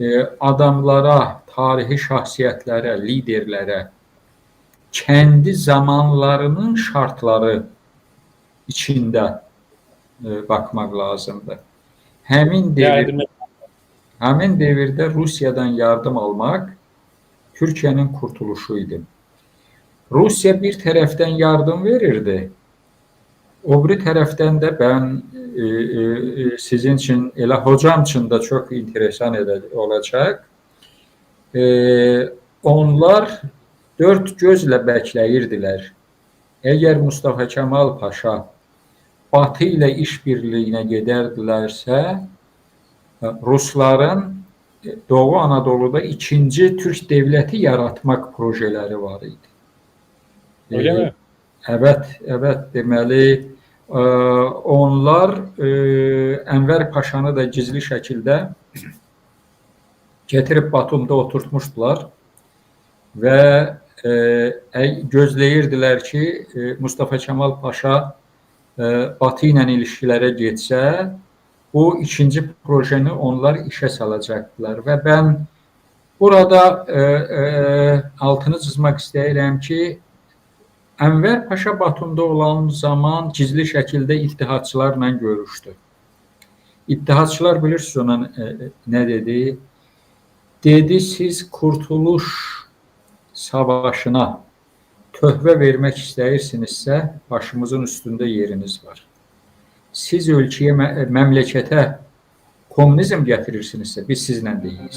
e, adamlara, tarihi şahsiyyətlərə, liderlərə kendi zamanlarının şartları içində e, bakmaq lazımdır. Həmin devir, həmin devirdə Rusiyadan yardım almaq Türkiye'nin kurtuluşuydu. Rusya bir taraftan yardım verirdi. O bir taraftan da ben e, e, sizin için, elə hocam için de çok enteresan olacak. E, onlar dört gözle bəkləyirdilər. Eğer Mustafa Kemal Paşa Batı ile işbirliğine gedərdilərsə, e, Rusların e, Doğu Anadolu'da ikinci Türk devleti yaratmak projeleri var idi. Öyle E, mi? Evet, evet deməli e, onlar e, Enver Paşanı da gizli şəkildə getirib Batumda oturtmuşdular və e, əy- gözləyirdilər ki, e, Mustafa Kemal Paşa e, Batı ilə ilişkilərə getsə, bu ikinci projeni onlar işə salacaqdılar və mən burada e, e, altını çizmək istəyirəm ki, Enver Paşa Batum'da olan zaman gizli şekilde ittihatçılarla görüştü. İttihatçılar bilirsiniz ona e, e, ne dedi? Dedi siz kurtuluş savaşına töhvə vermək istəyirsinizsə, başımızın üstündə yeriniz var. Siz ölkəyə, mə- məmləkətə kommunizm gətirirsinizsə, biz sizlə deyilik.